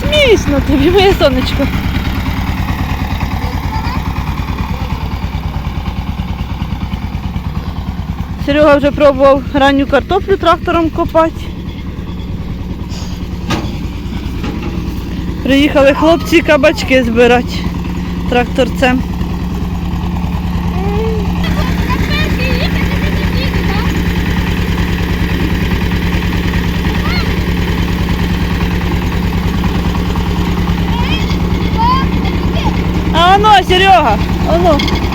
Смішно тобі, моє сонечко. Серега вже пробував ранню картоплю трактором копати. Приїхали хлопці кабачки збирати тракторцем. А оно, Серега, а Нехай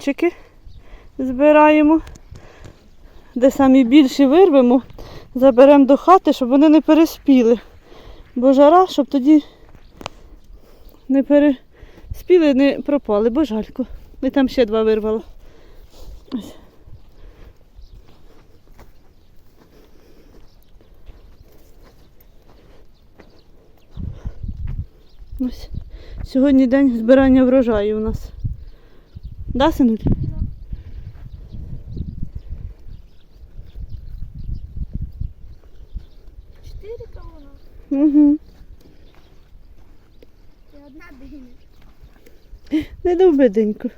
кавунчики збираємо. Де самі більші вирвемо, заберемо до хати, щоб вони не переспіли. Бо жара, щоб тоді не переспіли, не пропали, бо жалько. І там ще два вирвало. Ось. Ось. Сьогодні день збирання врожаю у нас. Да, синуль? Чотири кавуна Угу. і одна диня. Не довбиденько.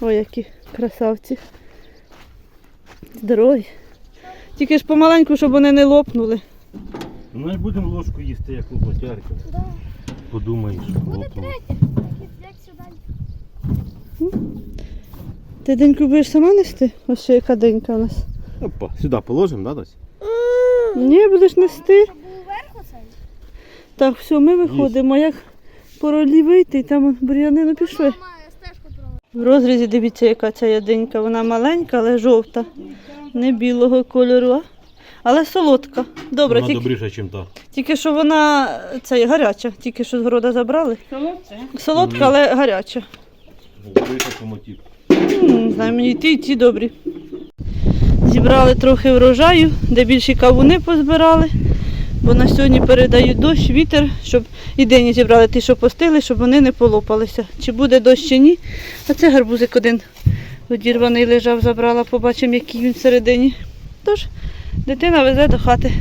Ой, які красавці. Здорові. Тільки ж помаленьку, щоб вони не лопнули. Ну і будемо ложку їсти, як лопатярка. Да. Подумаєш, Буде лопнула. третя. Як, як сюди. Ти деньку будеш сама нести? Ось ще яка денька у нас. Опа, сюди положимо, да, Дось? Ні, будеш нести. Так, все, ми виходимо. Як по ролі вийти, і там бур'янину пішли. В розрізі дивіться, яка ця ядинка. Вона маленька, але жовта. Не білого кольору, а- але солодка. Добре, Вона тільки, добріша, ніж та. тільки що вона це гаряча, тільки що з города забрали. Солодка, але гаряча. Не знаю, мені ті, і ті добрі. Зібрали трохи врожаю, де більші кавуни позбирали, бо на сьогодні передають дощ, вітер, щоб і дині зібрали ті, що постили, щоб вони не полопалися. Чи буде дощ чи ні. А це гарбузик один одірваний лежав, забрала, побачимо, який він всередині. Тож, дитина везе до хати.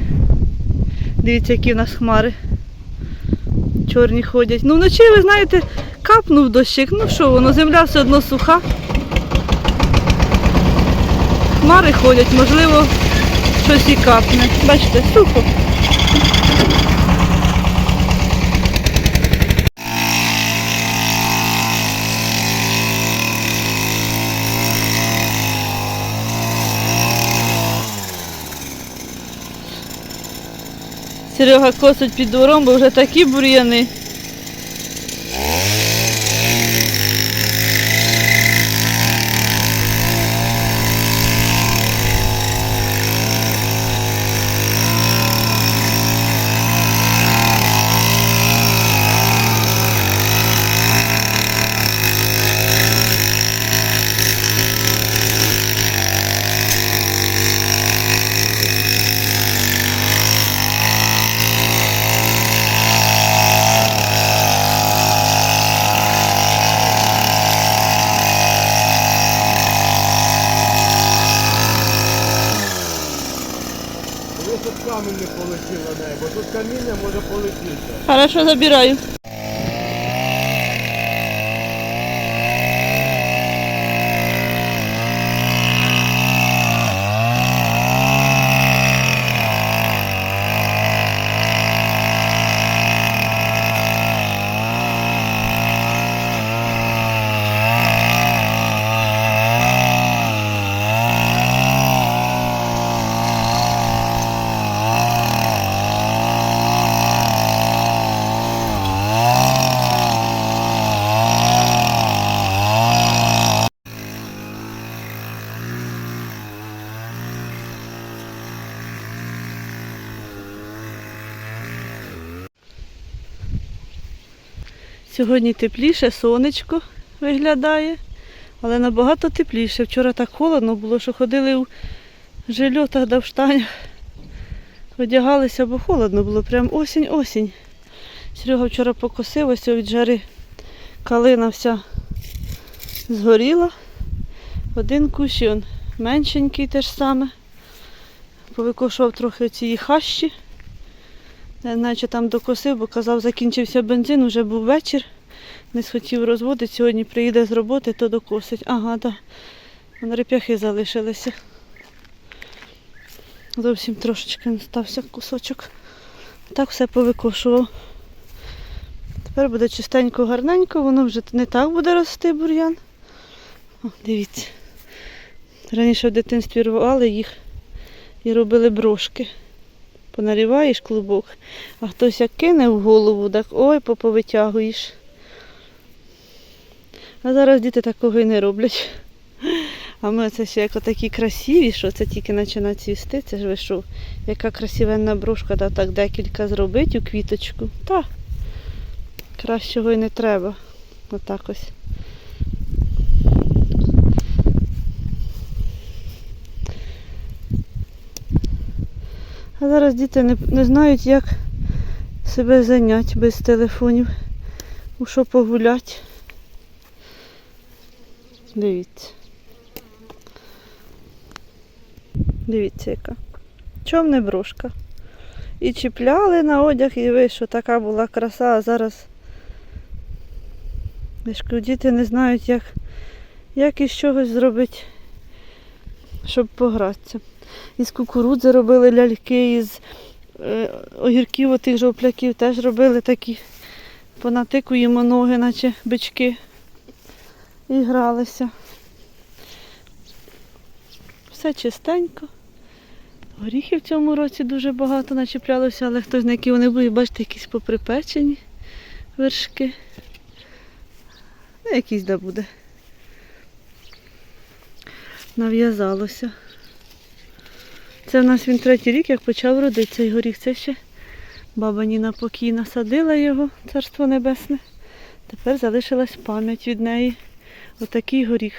Дивіться, які в нас хмари. Чорні ходять. Ну вночі, ви знаєте, Капнув дощик, ну що воно, земля все одно суха. Хмари ходять, можливо, щось і капне. Бачите, сухо. Серега косить під двором, бо вже такі бур'яни. Коли тут камінь не полетів на неї, бо тут каміння може полетіти. Хорошо, забираю. Сьогодні тепліше, сонечко виглядає, але набагато тепліше. Вчора так холодно було, що ходили у жильотах да в штанях. Одягалися, бо холодно було, прям осінь-осінь. Серега вчора покосив, ось від жари калина вся згоріла. Один кущ, он меншенький теж саме. Повикошував трохи цієї хащі. Наче там докосив, бо казав, закінчився бензин, вже був вечір. Не схотів розводити. Сьогодні приїде з роботи, то докосить. Ага. Да. Реп'яхи залишилися. Зовсім трошечки не стався кусочок. Так все повикошував. Тепер буде чистенько, гарненько, воно вже не так буде рости бур'ян. О, дивіться. Раніше в дитинстві рвали їх і робили брошки понаріваєш клубок, а хтось як кине в голову, так ой, поповитягуєш. А зараз діти такого і не роблять. А ми це ще як такі красиві, що це тільки починає цвісти, це ж ви що, яка красивенна брошка, та так декілька зробить у квіточку. Та кращого і не треба. Отак. А зараз діти не, не знають, як себе зайняти без телефонів. У що погуляти. Дивіться. Дивіться, яка. Човне брошка. І чіпляли на одяг, і ви, що така була краса, а зараз діти не знають, як, як із чогось зробити, щоб погратися. Із кукурудзи робили ляльки, із е, огірків отих жовпляків теж робили такі. Понатикуємо ноги, наче бички. І гралися. Все чистенько. Горіхів в цьому році дуже багато начіплялося, але хтось на які вони були, бачите, якісь поприпечені вершки. Ну, якісь да буде. Нав'язалося. Це в нас він третій рік, як почав родити цей горіх. Це ще баба Ніна покійна садила його, царство небесне. Тепер залишилась пам'ять від неї. Отакий горіх.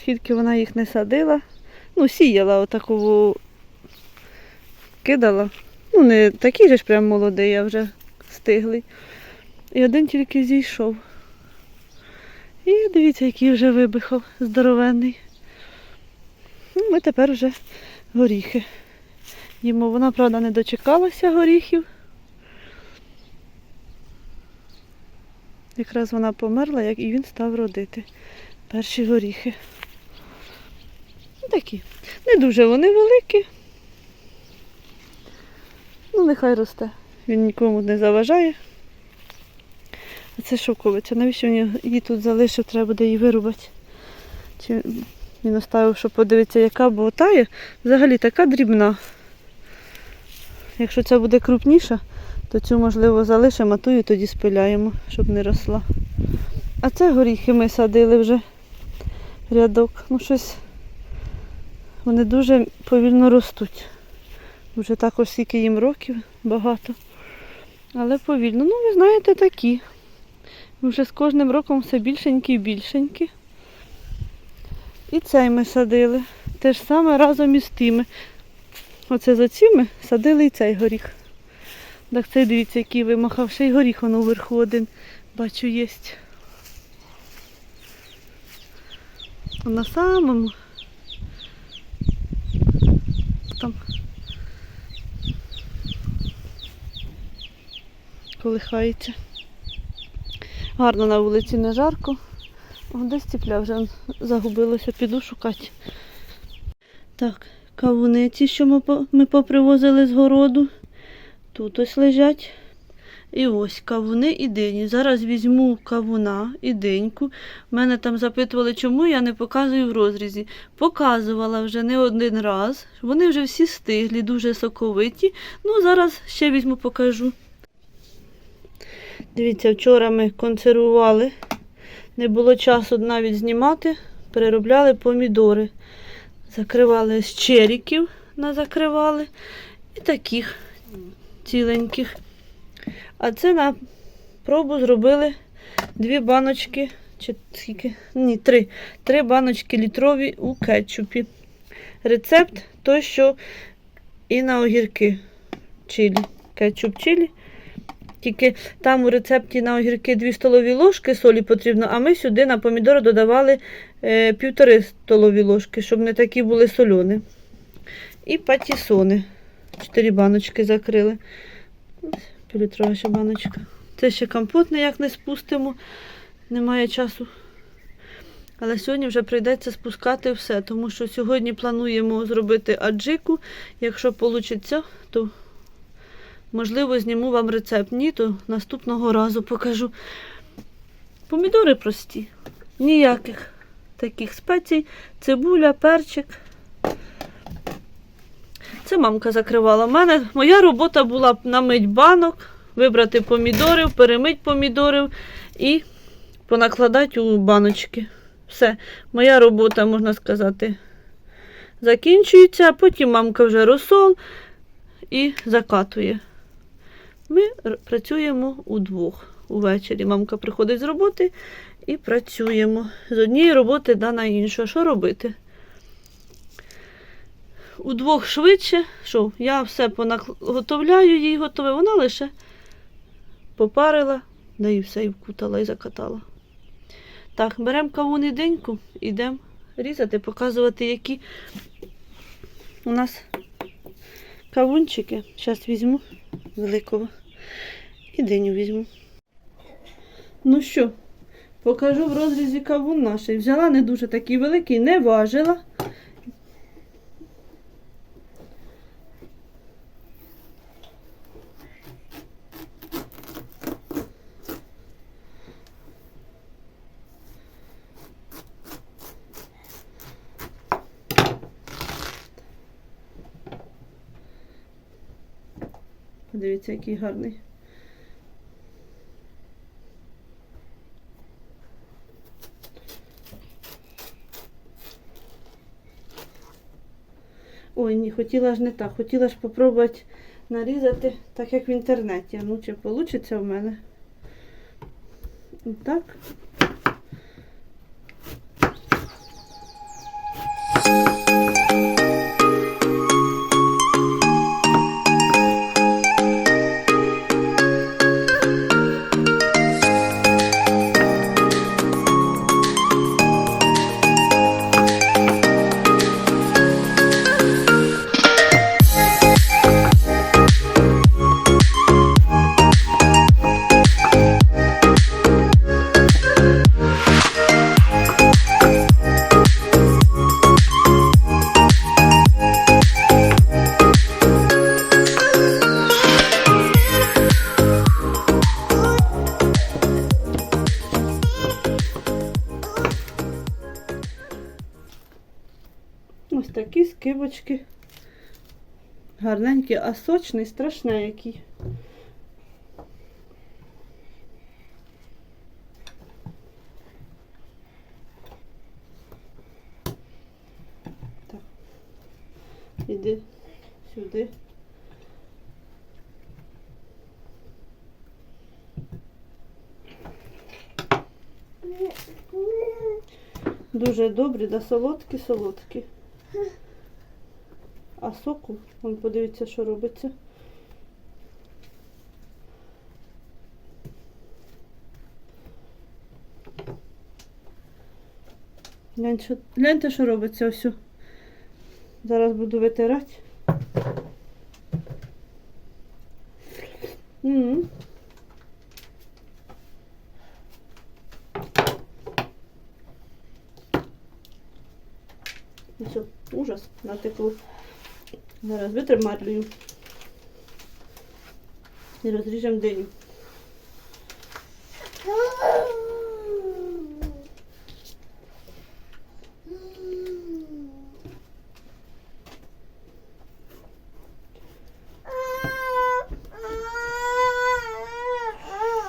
Скільки вона їх не садила. Ну, сіяла отакову, кидала. Ну, не такий же ж прям молодий, а вже стиглий. І один тільки зійшов. І дивіться, який вже вибухав здоровенний. Ну, Ми тепер вже горіхи. Їмо. Вона, правда, не дочекалася горіхів. Якраз вона померла, як і він став родити. Перші горіхи. Ну, Такі. Не дуже вони великі. Ну, нехай росте. Він нікому не заважає. А це шовковиця. Навіщо він її тут залишив, треба буде її вирубати. Чи він оставив, щоб подивитися, яка, бо взагалі така дрібна. Якщо ця буде крупніша, то цю, можливо, залишимо, а ту і тоді спиляємо, щоб не росла. А це горіхи ми садили вже рядок. Ну, щось вони дуже повільно ростуть. Вже також скільки їм років багато. Але повільно. Ну, ви знаєте, такі. Вже з кожним роком все більшенькі і більшенькі. І цей ми садили. Те ж саме разом із тими. Оце за цими садили і цей горіх. Так цей дивіться, який вимахав. Ще й горіх воно вверху один. Бачу, є. На самому там колихається. Гарно на вулиці не жарко. Десь ціпля вже загубилося, піду шукати. Так, кавуниці, що ми, ми попривозили з городу. Тут ось лежать. І ось кавуни і дині. Зараз візьму кавуна і диньку. Мене там запитували, чому я не показую в розрізі. Показувала вже не один раз. Вони вже всі стиглі, дуже соковиті. Ну, зараз ще візьму, покажу. Дивіться, вчора ми консервували. Не було часу навіть знімати. Переробляли помідори. Закривали з черіків, закривали. І таких ціленьких. А це на пробу зробили дві баночки, чи скільки? Ні, три. Три баночки літрові у кетчупі. Рецепт той, що і на огірки чилі. Кетчуп чилі. Тільки там у рецепті на огірки 2 столові ложки солі потрібно, а ми сюди на помідори додавали е, півтори столові ложки, щоб не такі були солоні. І патісони. Чотири баночки закрили. Півлітрова ще баночка. Це ще компот ніяк не спустимо. Немає часу. Але сьогодні вже прийдеться спускати все, тому що сьогодні плануємо зробити аджику. Якщо вийде, то можливо зніму вам рецепт. Ні, то наступного разу покажу. Помідори прості. Ніяких таких спецій. Цибуля, перчик. Це мамка закривала. У мене моя робота була намить банок, вибрати помідорів, перемить помідорів і понакладати у баночки. Все, моя робота, можна сказати, закінчується, а потім мамка вже розсол і закатує. Ми працюємо удвох увечері. Мамка приходить з роботи і працюємо. З однієї роботи да, на іншу. Що робити? Удвох швидше, що я все понаготовляю їй готове, вона лише попарила, да і все, і вкутала і закатала. Так, беремо кавун деньку, йдемо різати, показувати, які у нас кавунчики. Зараз візьму великого і диню візьму. Ну що, покажу в розрізі кавун наш. Взяла не дуже такий великий, не важила. Подивіться, який гарний. Ой, ні, хотіла ж не так. Хотіла ж попробувати нарізати так, як в інтернеті. Ну, чи вийде в мене? Так. Скибочки. Гарненький, а сочний, страшний який. Так. Іди сюди. Дуже добрі, да солодкі, солодкі. А соку, вон подивіться, що робиться. Глянь, що, гляньте, що робиться ось. Зараз буду витирати. М. І все, ужас, натекло. Зараз витримарлюю. І розріжемо диню.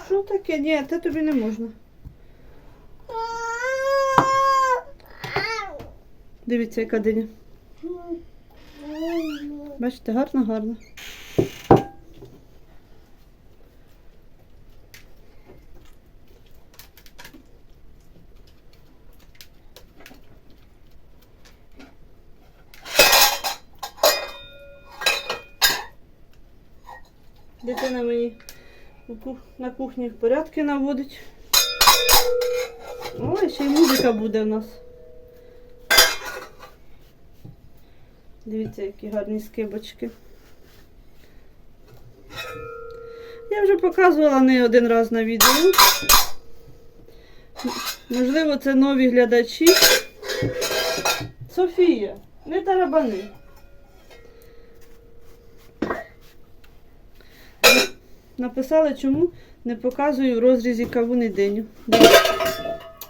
Що таке? Ні, це тобі не можна. Дивіться, яка диня. Бачите, гарно, гарно. Дитина мені на кухні порядки наводить. Ой, ще й музика буде в нас. Дивіться, які гарні скибочки. Я вже показувала не один раз на відео. Можливо, це нові глядачі. Софія, не тарабани. Написали, чому не показую в розрізі кавуни диню.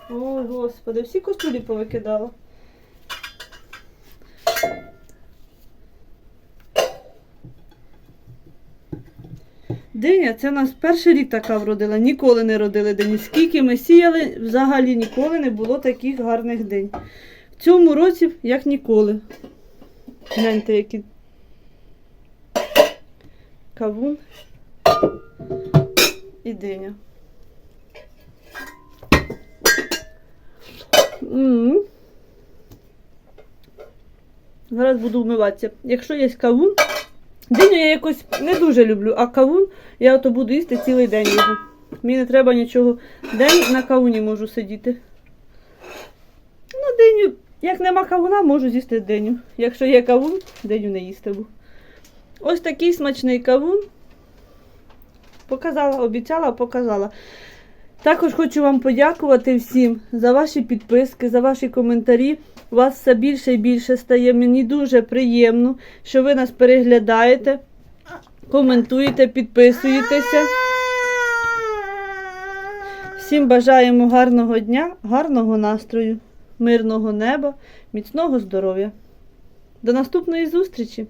Ой, господи, всі костулі повикидала. Диня, це у нас перший рік така вродила, ніколи не родили дині. Скільки ми сіяли, взагалі ніколи не було таких гарних динь. В цьому році, як ніколи. Гляньте, які кавун і диня. М. Зараз буду вмиватися. Якщо є кавун, диню я якось не дуже люблю, а кавун я ото буду їсти цілий день його. Мені не треба нічого. День на кавуні можу сидіти. Ну, диню, як нема кавуна, можу з'їсти диню. Якщо є кавун, диню не їстиму. Ось такий смачний кавун. Показала, обіцяла, показала. Також хочу вам подякувати всім за ваші підписки, за ваші коментарі. Вас все більше і більше стає. Мені дуже приємно, що ви нас переглядаєте, коментуєте, підписуєтеся. Всім бажаємо гарного дня, гарного настрою, мирного неба, міцного здоров'я. До наступної зустрічі!